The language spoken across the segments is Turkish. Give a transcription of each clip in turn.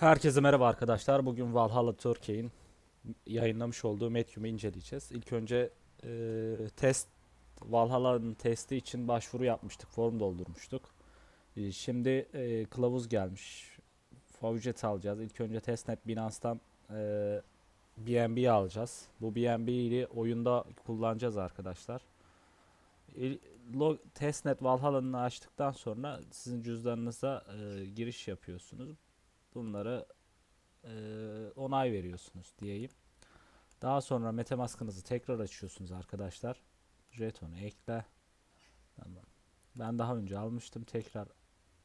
Herkese merhaba arkadaşlar. Bugün Valhalla Türkiye'nin yayınlamış olduğu Medium'u inceleyeceğiz. İlk önce e, test Valhalla'nın testi için başvuru yapmıştık, form doldurmuştuk. E, şimdi e, kılavuz gelmiş. Ücret alacağız. İlk önce testnet Binance'dan e, BNB alacağız. Bu BNB'yi oyunda kullanacağız arkadaşlar. İl- log, testnet Valhalla'nı açtıktan sonra sizin cüzdanınıza e, giriş yapıyorsunuz bunları eee, onay veriyorsunuz diyeyim. Daha sonra MetaMask'ınızı tekrar açıyorsunuz arkadaşlar. Jeton'u ekle. Tamam. Ben daha önce almıştım. Tekrar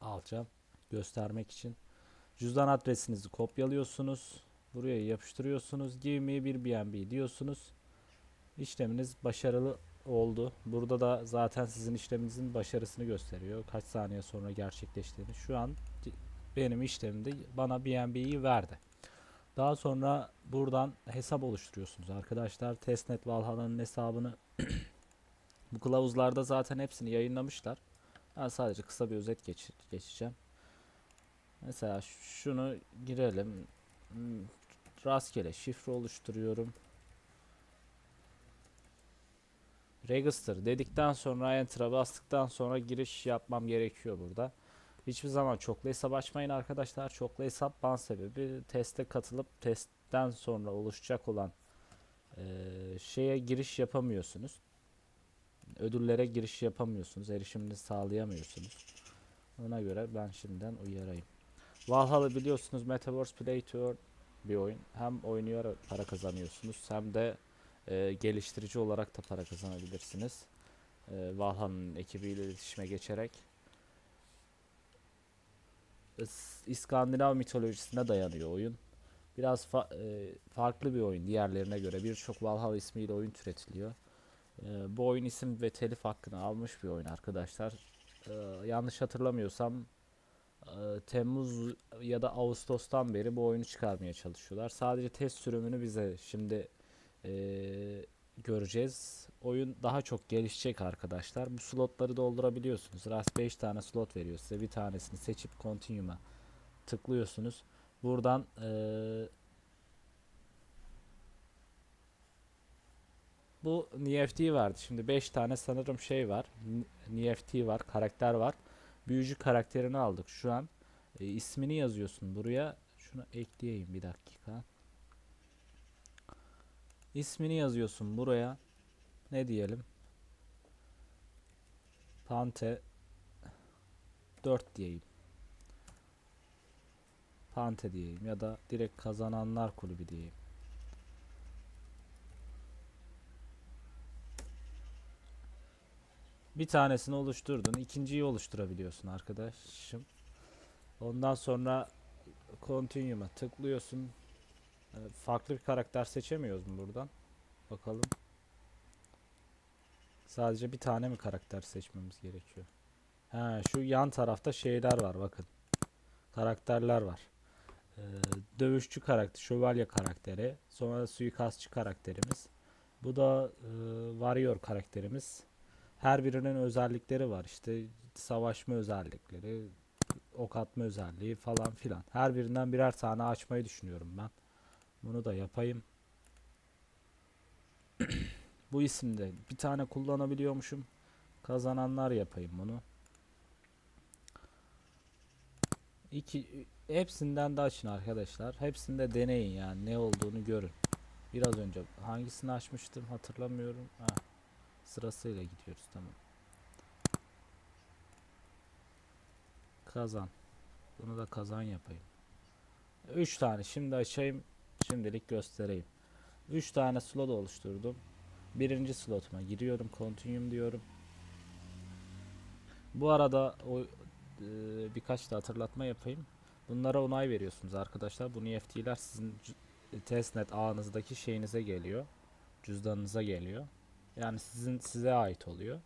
alacağım. Göstermek için. Cüzdan adresinizi kopyalıyorsunuz. Buraya yapıştırıyorsunuz. Give me bir BNB diyorsunuz. İşleminiz başarılı oldu. Burada da zaten sizin işleminizin başarısını gösteriyor. Kaç saniye sonra gerçekleştiğini. Şu an benim işlemimde bana BNB'yi verdi. Daha sonra buradan hesap oluşturuyorsunuz arkadaşlar. Testnet Valhalla'nın hesabını bu kılavuzlarda zaten hepsini yayınlamışlar. Ben sadece kısa bir özet geç geçeceğim. Mesela şunu girelim. Hmm, Rastgele şifre oluşturuyorum. Register dedikten sonra Enter'a bastıktan sonra giriş yapmam gerekiyor burada. Hiçbir zaman çoklu hesap açmayın arkadaşlar. Çoklu hesap ban sebebi teste katılıp testten sonra oluşacak olan eee, şeye giriş yapamıyorsunuz. Ödüllere giriş yapamıyorsunuz. Erişimini sağlayamıyorsunuz. Ona göre ben şimdiden uyarayım. Valhalla biliyorsunuz Metaverse Play to Earn bir oyun. Hem oynuyor para kazanıyorsunuz hem de eee, geliştirici olarak da para kazanabilirsiniz. Eee Valhalla'nın ekibiyle iletişime geçerek. İs- İskandinav mitolojisine dayanıyor oyun. Biraz fa- e, farklı bir oyun diğerlerine göre. Birçok Valhalla ismiyle oyun türetiliyor. E, bu oyun isim ve telif hakkını almış bir oyun arkadaşlar. E, yanlış hatırlamıyorsam e, Temmuz ya da Ağustos'tan beri bu oyunu çıkarmaya çalışıyorlar. Sadece test sürümünü bize şimdi e, göreceğiz. Oyun daha çok gelişecek arkadaşlar. Bu slotları doldurabiliyorsunuz. Rast 5 tane slot veriyor size. Bir tanesini seçip Continue'a tıklıyorsunuz. Buradan eee, bu NFT verdi. Şimdi 5 tane sanırım şey var. NFT var, karakter var. Büyücü karakterini aldık şu an. E, ismini yazıyorsun buraya. Şunu ekleyeyim bir dakika. İsmini yazıyorsun buraya. Ne diyelim? Pante 4 diyeyim. Pante diyeyim ya da direkt kazananlar kulübü diyeyim. Bir tanesini oluşturdun, ikinciyi oluşturabiliyorsun arkadaşım. Ondan sonra Continue'a tıklıyorsun. Farklı bir karakter seçemiyoruz mu buradan? Bakalım. Sadece bir tane mi karakter seçmemiz gerekiyor? Ha, şu yan tarafta şeyler var bakın. Karakterler var. Ee, dövüşçü karakter, şövalye karakteri. Sonra suikastçı karakterimiz. Bu da e, warrior karakterimiz. Her birinin özellikleri var. İşte savaşma özellikleri, ok atma özelliği falan filan. Her birinden birer tane açmayı düşünüyorum ben. Bunu da yapayım. Bu isimde bir tane kullanabiliyormuşum. Kazananlar yapayım bunu. İki, hepsinden de açın arkadaşlar. Hepsinde deneyin yani ne olduğunu görün. Biraz önce hangisini açmıştım hatırlamıyorum. Ha, sırasıyla gidiyoruz tamam. Kazan. Bunu da kazan yapayım. 3 tane şimdi açayım. Şimdilik göstereyim. 3 tane slot oluşturdum. Birinci slotuma giriyorum. Continuum diyorum. Bu arada o e, birkaç da hatırlatma yapayım. Bunlara onay veriyorsunuz arkadaşlar. Bu NFT'ler sizin c- testnet ağınızdaki şeyinize geliyor. Cüzdanınıza geliyor. Yani sizin size ait oluyor.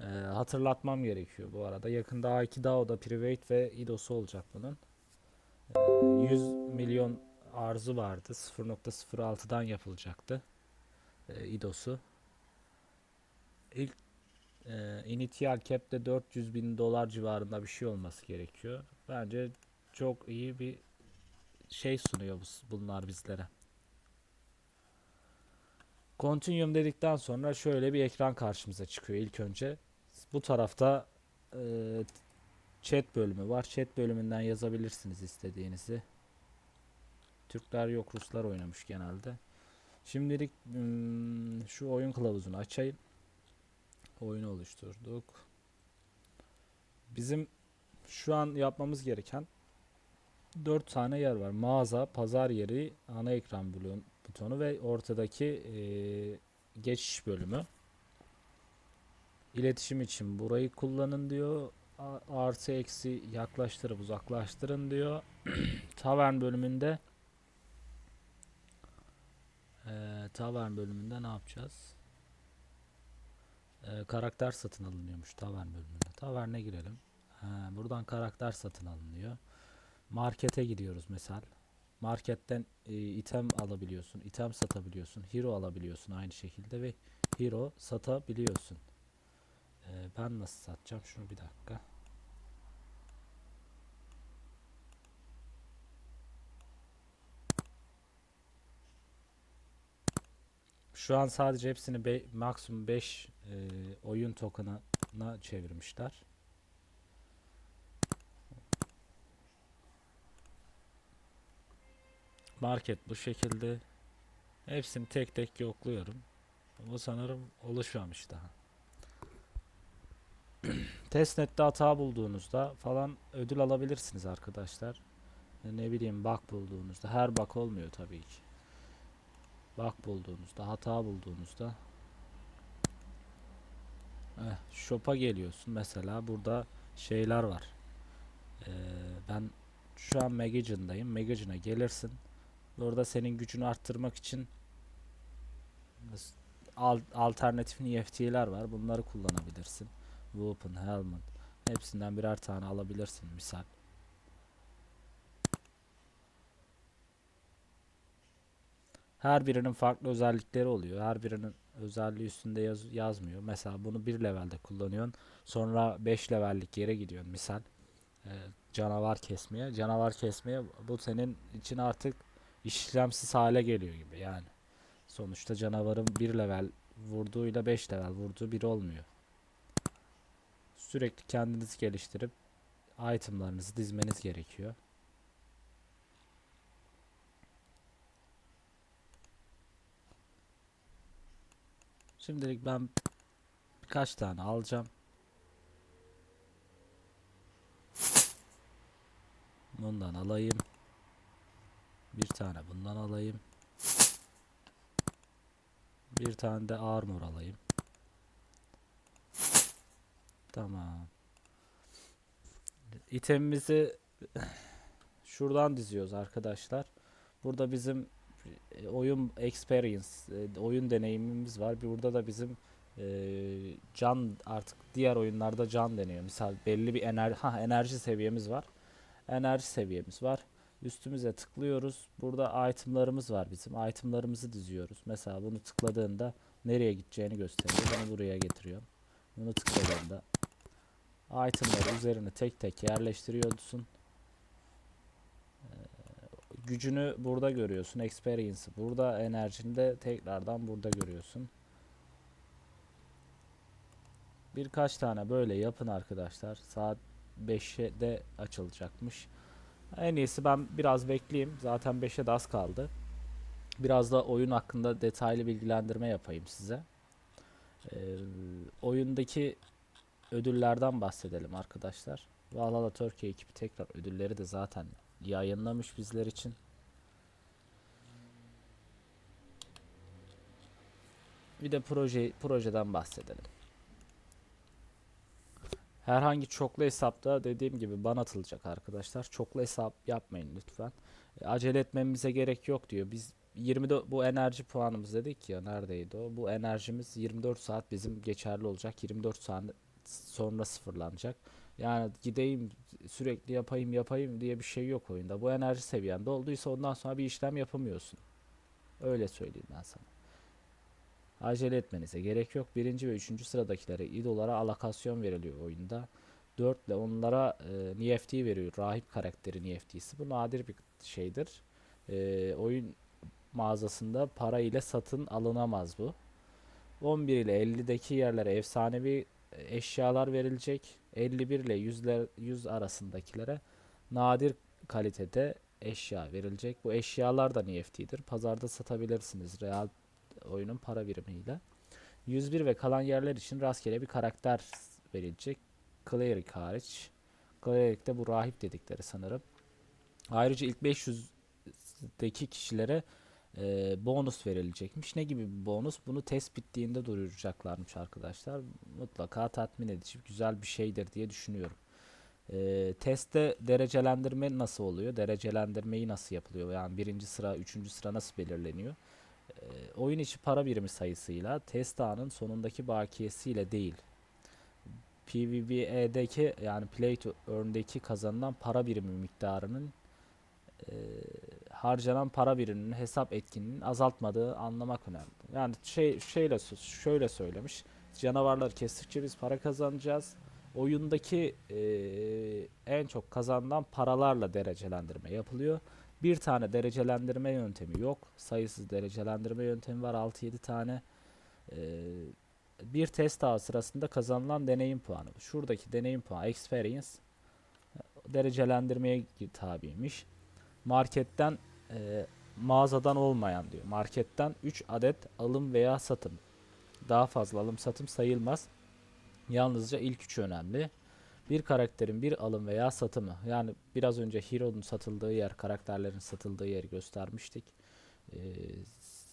E, hatırlatmam gerekiyor bu arada. Yakında A2 DAO'da private ve IDO'su olacak bunun. E, 100 milyon arzı vardı. 0.06'dan yapılacaktı. E, IDO'su. İlk e, initial cap'te 400 bin dolar civarında bir şey olması gerekiyor. Bence çok iyi bir şey sunuyor bu- bunlar bizlere. Continuum dedikten sonra şöyle bir ekran karşımıza çıkıyor ilk önce. Bu tarafta e, chat bölümü var. Chat bölümünden yazabilirsiniz istediğinizi. Türkler yok Ruslar oynamış genelde. Şimdilik hmm, şu oyun kılavuzunu açayım. Oyunu oluşturduk. Bizim şu an yapmamız gereken 4 tane yer var. Mağaza, pazar yeri, ana ekran butonu ve ortadaki eee, geçiş bölümü. İletişim için burayı kullanın diyor. Artı eksi yaklaştırıp uzaklaştırın diyor. Tavern bölümünde eee Tavern bölümünde ne yapacağız? Eee, karakter satın alınıyormuş Tavern bölümünde. Taverne girelim. Ha, buradan karakter satın alınıyor. Markete gidiyoruz mesela. Marketten e, item alabiliyorsun, item satabiliyorsun, hero alabiliyorsun aynı şekilde ve hero satabiliyorsun. E, ben nasıl satacağım? Şunu bir dakika. Şu an sadece hepsini be- maksimum 5 oyun token'ına çevirmişler. Market bu şekilde. Hepsini tek tek yokluyorum. Bu sanırım oluşmamış daha. Testnet'te hata bulduğunuzda falan ödül alabilirsiniz arkadaşlar. Ne bileyim bug bulduğunuzda. Her bug olmuyor tabii ki. Bug bulduğunuzda, hata bulduğunuzda. Eh, shop'a geliyorsun mesela burada şeyler var. Ee, ben şu an Magazine'dayım. Magazine'a gelirsin. Burada senin gücünü arttırmak için al, alternatif NFT'ler var. Bunları kullanabilirsin. Weapon, helmet. Hepsinden birer tane alabilirsin misal. Her birinin farklı özellikleri oluyor. Her birinin özelliği üstünde yaz- yazmıyor. Mesela bunu bir levelde kullanıyorsun. Sonra 5 levellik yere gidiyorsun misal. Ee, canavar kesmeye. Canavar kesmeye bu senin için artık işlemsiz hale geliyor gibi yani. Sonuçta canavarın bir level vurduğuyla 5 level vurduğu bir olmuyor. Sürekli kendinizi geliştirip itemlarınızı dizmeniz gerekiyor. Şimdilik ben birkaç tane alacağım. Bundan alayım. Bir tane bundan alayım. Bir tane de armor alayım. Tamam. İtemimizi şuradan diziyoruz arkadaşlar. Burada bizim oyun experience, e, oyun deneyimimiz var. Burada da bizim e, can artık diğer oyunlarda can deniyor. Misal belli bir enerji, ha enerji seviyemiz var. Enerji seviyemiz var. Üstümüze tıklıyoruz. Burada itemlarımız var bizim. Itemlarımızı diziyoruz. Mesela bunu tıkladığında nereye gideceğini gösteriyor. Bunu buraya getiriyor. Bunu tıkladığında itemları üzerine tek tek yerleştiriyorsun. Gücünü burada görüyorsun. Experience'ı burada. Enerjini de tekrardan burada görüyorsun. Birkaç tane böyle yapın arkadaşlar. Saat 5'de açılacakmış. En iyisi ben biraz bekleyeyim. Zaten 5'e de az kaldı. Biraz da oyun hakkında detaylı bilgilendirme yapayım size. Ee, oyundaki ödüllerden bahsedelim arkadaşlar. Valhalla Türkiye ekibi tekrar ödülleri de zaten yayınlamış bizler için. Bir de proje projeden bahsedelim. Herhangi çoklu hesapta dediğim gibi ban atılacak arkadaşlar. Çoklu hesap yapmayın lütfen. E, acele etmemize gerek yok diyor. Biz 24 bu enerji puanımız dedik ya neredeydi o? Bu enerjimiz 24 saat bizim geçerli olacak. 24 saat sonra sıfırlanacak. Yani gideyim sürekli yapayım yapayım diye bir şey yok oyunda. Bu enerji seviyende olduysa ondan sonra bir işlem yapamıyorsun. Öyle söyleyeyim ben sana. Acele etmenize gerek yok. Birinci ve üçüncü sıradakilere idolara alokasyon veriliyor oyunda. 4 ile onlara e, NFT veriyor. Rahip karakteri NFT'si. Bu nadir bir şeydir. Ee, oyun mağazasında para ile satın alınamaz bu. 11 ile 50'deki yerlere efsanevi eşyalar verilecek. 51 ile 100'ler 100 arasındakilere nadir kalitede eşya verilecek. Bu eşyalar da NFT'dir. Pazarda satabilirsiniz real oyunun para birimiyle. 101 ve kalan yerler için rastgele bir karakter verilecek. Cleric hariç. Cleric de bu rahip dedikleri sanırım. Ayrıca ilk 500'deki kişilere e, bonus verilecekmiş. Ne gibi bir bonus? Bunu test bittiğinde duyuracaklarmış arkadaşlar. Mutlaka tatmin edici, güzel bir şeydir diye düşünüyorum. E, testte derecelendirme nasıl oluyor? Derecelendirmeyi nasıl yapılıyor? Yani birinci sıra, üçüncü sıra nasıl belirleniyor? E, oyun içi para birimi sayısıyla, test ağının sonundaki bakiyesiyle değil. PvB'deki yani Play to Earn'deki kazanılan para birimi miktarının e, harcanan para biriminin hesap etkinliğinin azaltmadığı anlamak önemli. Yani şey şeyle şöyle söylemiş. Canavarları kestikçe biz para kazanacağız. Oyundaki e, en çok kazanılan paralarla derecelendirme yapılıyor. Bir tane derecelendirme yöntemi yok. Sayısız derecelendirme yöntemi var 6-7 tane. E, bir test ağı sırasında kazanılan deneyim puanı. Şuradaki deneyim puanı experience derecelendirmeye tabiymiş. Marketten e, mağazadan olmayan diyor. Marketten 3 adet alım veya satım. Daha fazla alım satım sayılmaz. Yalnızca ilk üçü önemli. Bir karakterin bir alım veya satımı. Yani biraz önce Hero'nun satıldığı yer, karakterlerin satıldığı yeri göstermiştik. Ee,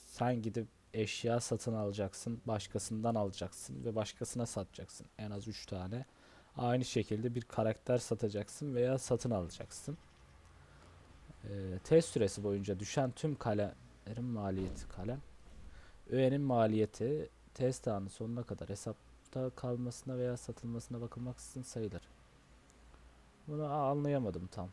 sen gidip eşya satın alacaksın, başkasından alacaksın ve başkasına satacaksın. En az 3 tane. Aynı şekilde bir karakter satacaksın veya satın alacaksın. Ee, test süresi boyunca düşen tüm kalemlerin maliyeti kalem. Öğenin maliyeti test anı sonuna kadar hesapta kalmasına veya satılmasına bakılmaksızın sayılır. Bunu anlayamadım tam.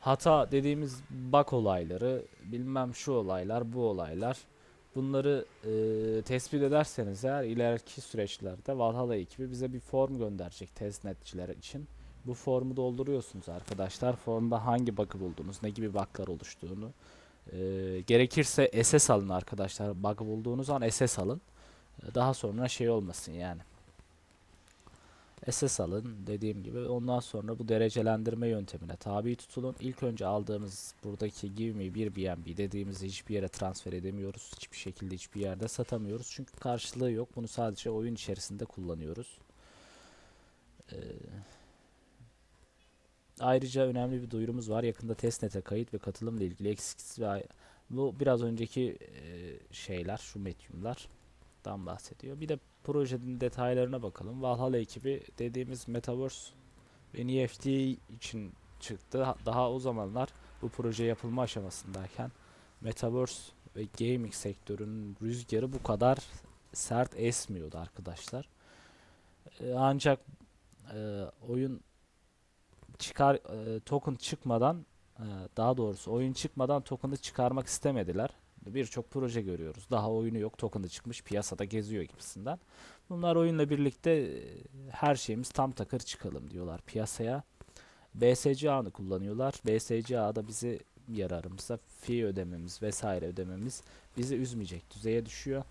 Hata dediğimiz bug olayları, bilmem şu olaylar, bu olaylar. Bunları e, tespit ederseniz eğer ileriki süreçlerde Valhalla ekibi bize bir form gönderecek testnetçiler için. Bu formu dolduruyorsunuz arkadaşlar. Formda hangi bug'ı buldunuz, ne gibi bug'lar oluştuğunu. e, gerekirse SS alın arkadaşlar. Bug'ı bulduğunuz an SS alın. E, Daha sonra şey olmasın yani. SS alın dediğim gibi. Ondan sonra bu derecelendirme yöntemine tabi tutulun. İlk önce aldığımız buradaki give me bir BNB dediğimizi hiçbir yere transfer edemiyoruz. Hiçbir şekilde hiçbir yerde satamıyoruz. Çünkü karşılığı yok. Bunu sadece oyun içerisinde kullanıyoruz. Ee, Ayrıca önemli bir duyurumuz var. Yakında testnet'e kayıt ve katılımla ilgili eksiksiz ve bu biraz önceki şeyler, şu medyumlardan bahsediyor. Bir de projenin detaylarına bakalım. Valhalla ekibi dediğimiz Metaverse ve NFT için çıktı. Ha- Daha o zamanlar bu proje yapılma aşamasındayken Metaverse ve gaming sektörünün rüzgarı bu kadar sert esmiyordu arkadaşlar. Ancak oyun çıkar e, token çıkmadan e, daha doğrusu oyun çıkmadan token'ı çıkarmak istemediler. Birçok proje görüyoruz. Daha oyunu yok, token'ı çıkmış, piyasada geziyor gibisinden. Bunlar oyunla birlikte e, her şeyimiz tam takır çıkalım diyorlar piyasaya. BSC ağını kullanıyorlar. BSC ağı da bizi yararımıza fee ödememiz vesaire ödememiz bizi üzmeyecek düzeye düşüyor.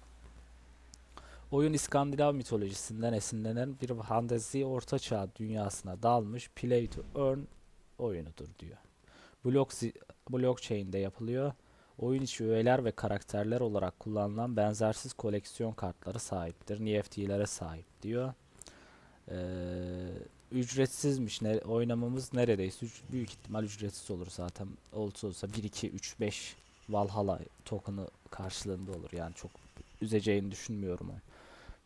Oyun İskandinav mitolojisinden esinlenen bir fantezi ortaçağ dünyasına dalmış play to earn oyunudur diyor. Block blockchain'de yapılıyor. Oyun içi öğeler ve karakterler olarak kullanılan benzersiz koleksiyon kartları sahiptir. NFT'lere sahip diyor. Ee, ücretsizmiş. Ne, oynamamız neredeyse üc- büyük ihtimal ücretsiz olur zaten. Olsa olsa 1 2 3 5 Valhalla token'ı karşılığında olur. Yani çok üzeceğini düşünmüyorum onu.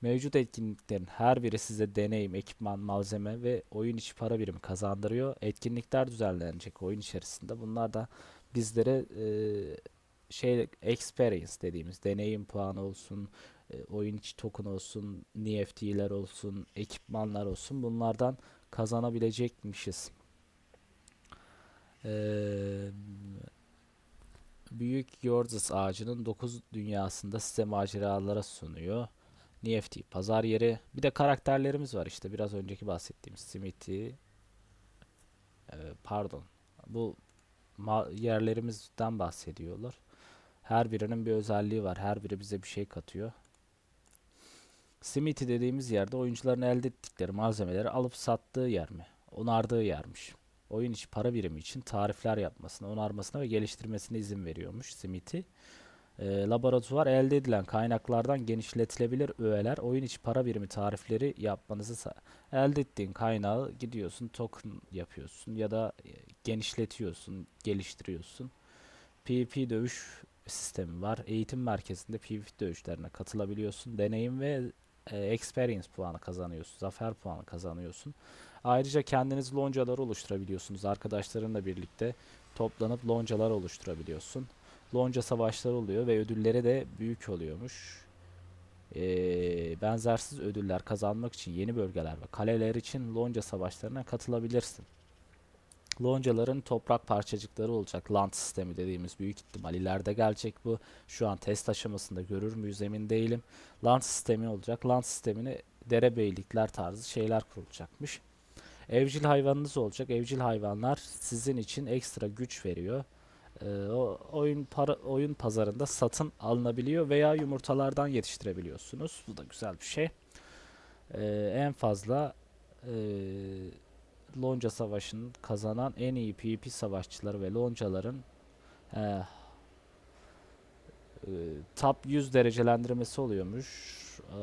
Mevcut etkinliklerin her biri size deneyim, ekipman, malzeme ve oyun içi para birimi kazandırıyor. Etkinlikler düzenlenecek oyun içerisinde. Bunlar da bizlere e, şey experience dediğimiz deneyim puanı olsun, e, oyun içi token olsun, NFT'ler olsun, ekipmanlar olsun. Bunlardan kazanabilecekmişiz. Eee Büyük Yordles ağacının 9 dünyasında size maceralara sunuyor. NFT pazar yeri. Bir de karakterlerimiz var işte biraz önceki bahsettiğim Smithy. e, pardon. bu yerlerimizden bahsediyorlar. Her birinin bir özelliği var. Her biri bize bir şey katıyor. Smithy dediğimiz yerde oyuncuların elde ettikleri malzemeleri alıp sattığı yer mi? Onardığı yermiş. Oyun içi para birimi için tarifler yapmasına, onarmasına ve geliştirmesine izin veriyormuş Smithy. Ee, laboratuvar elde edilen kaynaklardan genişletilebilir öğeler, oyun içi para birimi tarifleri yapmanızı elde ettiğin kaynağı gidiyorsun token yapıyorsun ya da e, genişletiyorsun, geliştiriyorsun. PvP dövüş sistemi var. Eğitim merkezinde PvP dövüşlerine katılabiliyorsun. Deneyim ve e, experience puanı kazanıyorsun. Zafer puanı kazanıyorsun. Ayrıca kendiniz loncalar oluşturabiliyorsunuz. Arkadaşlarınla birlikte toplanıp loncalar oluşturabiliyorsun. Lonca savaşları oluyor ve ödülleri de büyük oluyormuş. Ee, benzersiz ödüller kazanmak için yeni bölgeler ve kaleler için lonca savaşlarına katılabilirsin. Loncaların toprak parçacıkları olacak. Land sistemi dediğimiz büyük ihtimal ileride gelecek bu. Şu an test aşamasında görür müyüz emin değilim. Land sistemi olacak. Land sistemini derebeylikler tarzı şeyler kurulacakmış. Evcil hayvanınız olacak. Evcil hayvanlar sizin için ekstra güç veriyor. Ee, o oyun para oyun pazarında satın alınabiliyor veya yumurtalardan yetiştirebiliyorsunuz. Bu da güzel bir şey. Ee, en fazla e, Lonca Savaşı'nın kazanan en iyi PvP savaşçıları ve loncaların e, e, top 100 derecelendirmesi oluyormuş. E,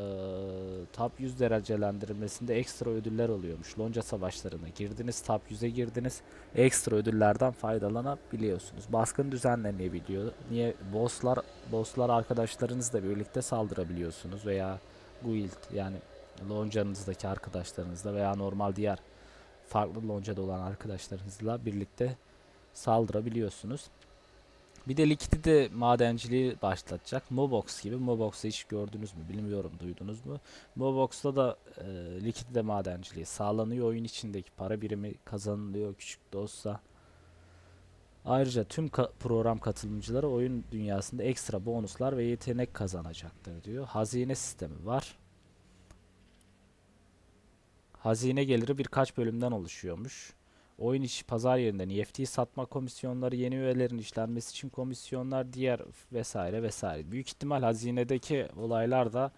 top 100 derecelendirmesinde ekstra ödüller oluyormuş. Lonca savaşlarına girdiniz, top 100'e girdiniz. Ekstra ödüllerden faydalanabiliyorsunuz. Baskın düzenlenebiliyor. Niye? Bosslar, bosslar arkadaşlarınızla birlikte saldırabiliyorsunuz veya guild yani loncanızdaki arkadaşlarınızla veya normal diğer farklı loncada olan arkadaşlarınızla birlikte saldırabiliyorsunuz. Bir de Liquid'de madenciliği başlatacak. Mobox gibi. Mobox'u hiç gördünüz mü bilmiyorum duydunuz mu? Mobox'ta da e, Liquid'de madenciliği sağlanıyor. Oyun içindeki para birimi kazanılıyor küçük de olsa. Ayrıca tüm ka- program katılımcıları oyun dünyasında ekstra bonuslar ve yetenek kazanacaktır diyor. Hazine sistemi var. Hazine geliri birkaç bölümden oluşuyormuş. Oyun içi pazar yerinden EFT satma komisyonları, yeni üyelerin işlenmesi için komisyonlar, diğer vesaire vesaire. Büyük ihtimal hazinedeki olaylar da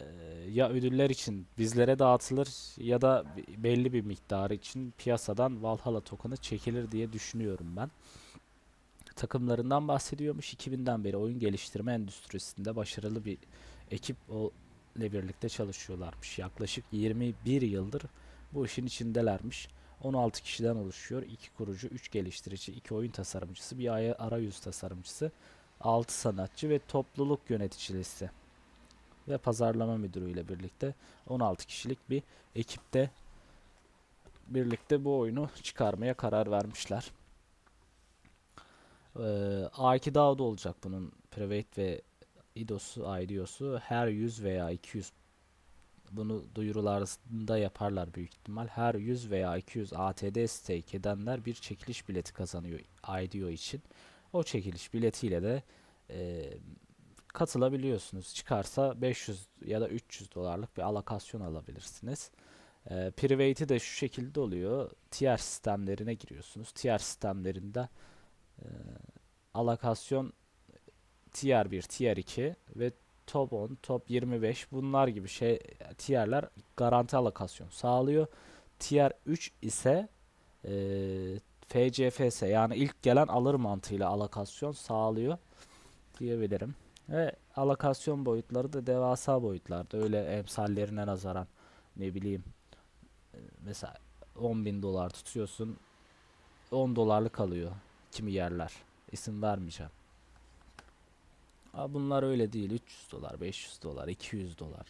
e, ya ödüller için bizlere dağıtılır ya da belli bir miktarı için piyasadan Valhalla token'ı çekilir diye düşünüyorum ben. Takımlarından bahsediyormuş. 2000'den beri oyun geliştirme endüstrisinde başarılı bir ekip ile birlikte çalışıyorlarmış. Yaklaşık 21 yıldır bu işin içindelermiş. 16 kişiden oluşuyor. 2 kurucu, 3 geliştirici, 2 oyun tasarımcısı, bir arayüz tasarımcısı, 6 sanatçı ve topluluk yöneticisi ve pazarlama müdürü ile birlikte 16 kişilik bir ekipte birlikte bu oyunu çıkarmaya karar vermişler. Ee, A2 Dağ'da olacak bunun private ve IDOS'u, IDOS'u her 100 veya 200 bunu duyurularında yaparlar büyük ihtimal. Her 100 veya 200 ATD stake edenler bir çekiliş bileti kazanıyor IDO için. O çekiliş biletiyle de e, katılabiliyorsunuz. Çıkarsa 500 ya da 300 dolarlık bir alokasyon alabilirsiniz. E, private'i de şu şekilde oluyor. Tier sistemlerine giriyorsunuz. Tier sistemlerinde e, alokasyon tier 1, tier 2 ve top 10, top 25 bunlar gibi şey tierler garanti alokasyon sağlıyor. Tier 3 ise eee FCFS yani ilk gelen alır mantığıyla alokasyon sağlıyor diyebilirim. Ve alokasyon boyutları da devasa boyutlarda. Öyle emsallerine nazaran ne bileyim e, mesela 10 bin dolar tutuyorsun 10 dolarlık alıyor kimi yerler. İsim vermeyeceğim. Bunlar öyle değil. 300 dolar, 500 dolar, 200 dolar.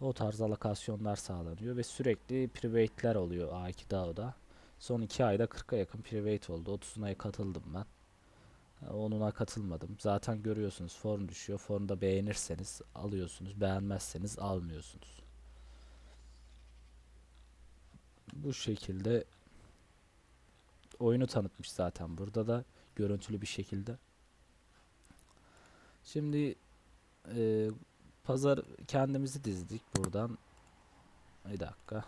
O tarz alokasyonlar sağlanıyor ve sürekli private'ler oluyor A2 DAO'da. Son 2 ayda 40'a yakın private oldu. 30'una katıldım ben. Ha, Onuna katılmadım. Zaten görüyorsunuz form düşüyor. Formda beğenirseniz alıyorsunuz. Beğenmezseniz almıyorsunuz. Bu şekilde oyunu tanıtmış zaten. Burada da görüntülü bir şekilde. Şimdi e, pazar kendimizi dizdik buradan. Bir dakika.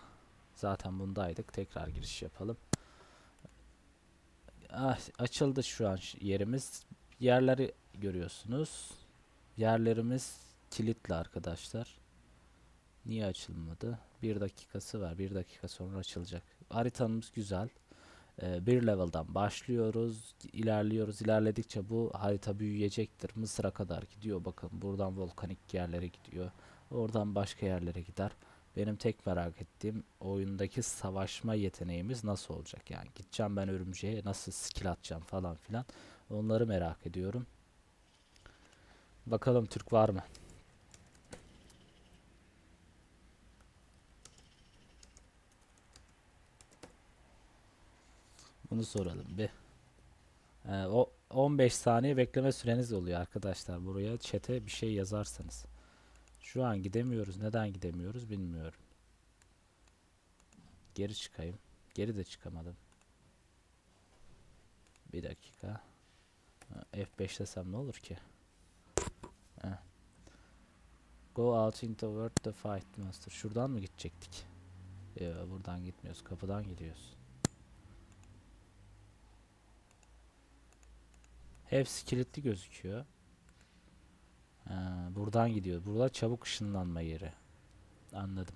Zaten bundaydık. Tekrar giriş yapalım. ah, açıldı şu an yerimiz. Yerleri görüyorsunuz. Yerlerimiz kilitli arkadaşlar. Niye açılmadı? Bir dakikası var. Bir dakika sonra açılacak. Haritamız güzel. Ee, bir level'dan başlıyoruz. ilerliyoruz. İlerledikçe bu harita büyüyecektir. Mısır'a kadar gidiyor. Bakın buradan volkanik yerlere gidiyor. Oradan başka yerlere gider. Benim tek merak ettiğim oyundaki savaşma yeteneğimiz nasıl olacak? Yani gideceğim ben örümceğe nasıl skill atacağım falan filan. Onları merak ediyorum. Bakalım Türk var mı? Bunu soralım bir. Ee, o 15 saniye bekleme süreniz oluyor arkadaşlar. Buraya chat'e bir şey yazarsanız. Şu an gidemiyoruz. Neden gidemiyoruz bilmiyorum. Geri çıkayım. Geri de çıkamadım. Bir dakika. Ha, F5 desem ne olur ki? Heh. Go out into world the fight master. Şuradan mı gidecektik? Yo, buradan gitmiyoruz. Kapıdan gidiyoruz. Hepsi kilitli gözüküyor. Ha, buradan gidiyor. Burada çabuk ışınlanma yeri. Anladım.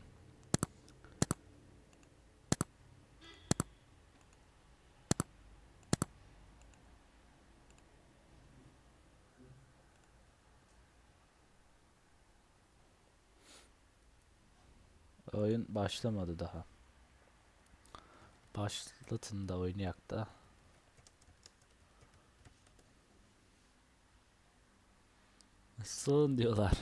Oyun başlamadı daha. Başlatın da oynayak da. Sığın diyorlar.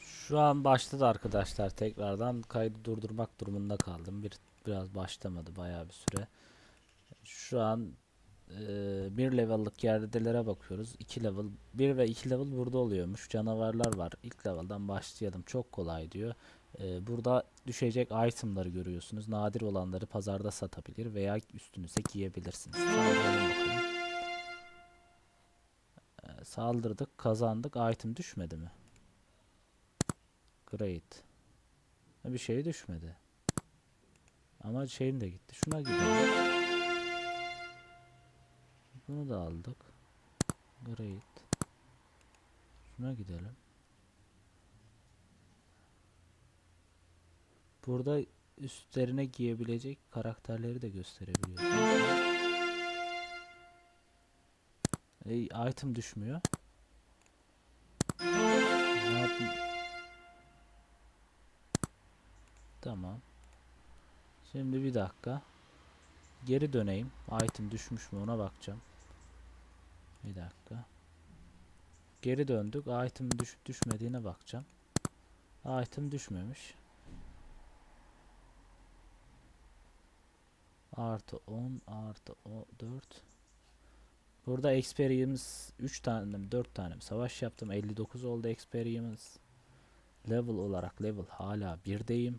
Şu an başladı arkadaşlar tekrardan kaydı durdurmak durumunda kaldım. Bir biraz başlamadı bayağı bir süre. Şu an eee, bir level'lık yerdelere bakıyoruz. 2 level 1 ve 2 level burada oluyormuş. Canavarlar var. İlk level'dan başlayalım. Çok kolay diyor. Eee, burada düşecek itemları görüyorsunuz. Nadir olanları pazarda satabilir veya üstünüze giyebilirsiniz. Eee, saldırdık, kazandık. Item düşmedi mi? Great. Bir şey düşmedi. Ama şeyim de gitti. Şuna gidelim. Bunu da aldık. Great. Şuna gidelim. Burada üstlerine giyebilecek karakterleri de gösterebiliyor. Ey, item düşmüyor. Tamam. Şimdi bir dakika. Geri döneyim. Item düşmüş mü ona bakacağım. Bir dakika. Geri döndük. Item düşüp düşmediğine bakacağım. Item düşmemiş. Artı 10 artı o 4. Burada experience 3 tane mi 4 tane mi savaş yaptım. 59 oldu experience. Level olarak level hala 1'deyim.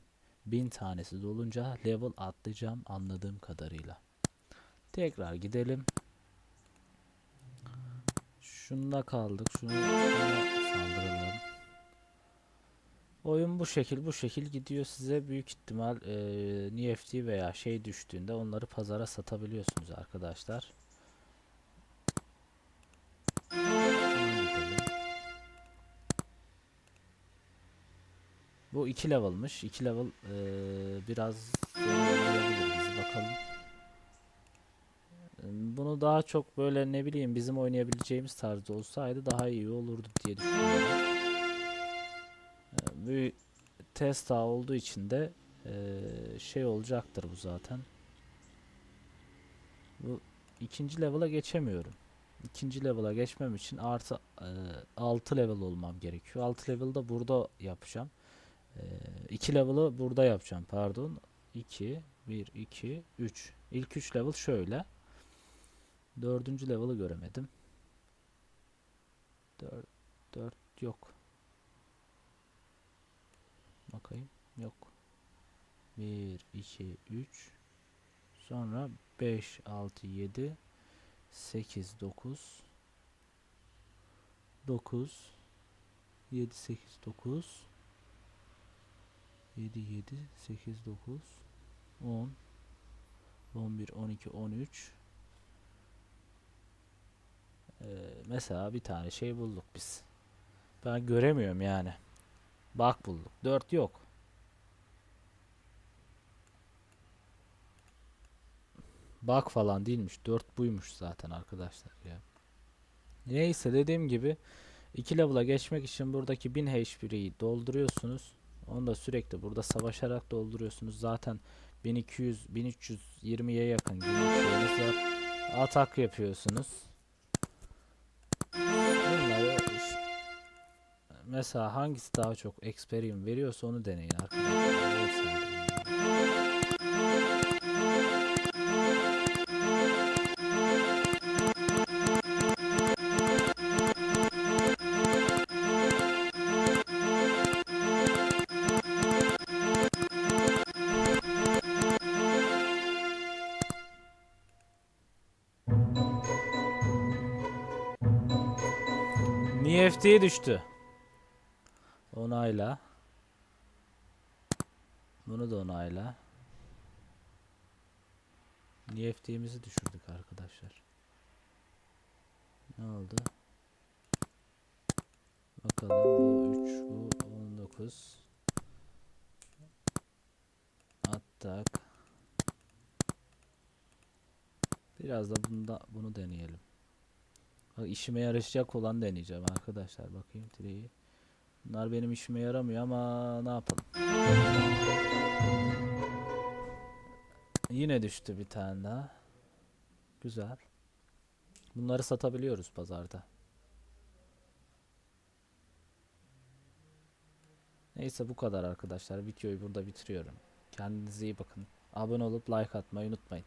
1000 tanesi dolunca level atlayacağım anladığım kadarıyla. Tekrar gidelim. Şunda kaldık. Şunu. Oyun bu şekil bu şekil gidiyor size büyük ihtimal eee NFT veya şey düştüğünde onları pazara satabiliyorsunuz arkadaşlar. Bu 2 level'mış. 2 level eee, biraz zorlayabilir bizi bakalım. Bunu daha çok böyle ne bileyim bizim oynayabileceğimiz tarzda olsaydı daha iyi olurdu diye düşünüyorum. Bir test daha olduğu için de eee, şey olacaktır bu zaten. Bu ikinci level'a geçemiyorum. İkinci level'a geçmem için artı eee 6 level olmam gerekiyor. 6 level'da burada yapacağım. 2 level'ı burada yapacağım pardon. 2 1 2 3. İlk 3 level şöyle. Dördüncü level'ı göremedim. 4 4 yok. Bakayım. Yok. 1 2 3 sonra 5 6 7 8 9 9 7 8 9 7 7 8 9 10 11 12 13 Ee, mesela bir tane şey bulduk biz. Ben göremiyorum yani. Bak bulduk. 4 yok. Bak falan değilmiş. 4 buymuş zaten arkadaşlar ya. Neyse dediğim gibi 2 level'a geçmek için buradaki 1000 HP'yi dolduruyorsunuz. Onu da sürekli burada savaşarak dolduruyorsunuz. Zaten 1200 1320'ye yakın bir şeyiniz var. Atak yapıyorsunuz. Mesela hangisi daha çok experience veriyorsa onu deneyin arkadaşlar. NFT'ye düştü. Onayla. Bunu da onayla. NFT'mizi düşürdük arkadaşlar. Ne oldu? Bakalım bu 3 bu 19. Attak. Biraz da bunda bunu deneyelim. Bak işime yarayacak olan deneyeceğim arkadaşlar. Bakayım treyi. Bunlar benim işime yaramıyor ama ne yapalım. Yine düştü bir tane daha. Güzel. Bunları satabiliyoruz pazarda. Neyse bu kadar arkadaşlar. Videoyu burada bitiriyorum. Kendinize iyi bakın. Abone olup like atmayı unutmayın.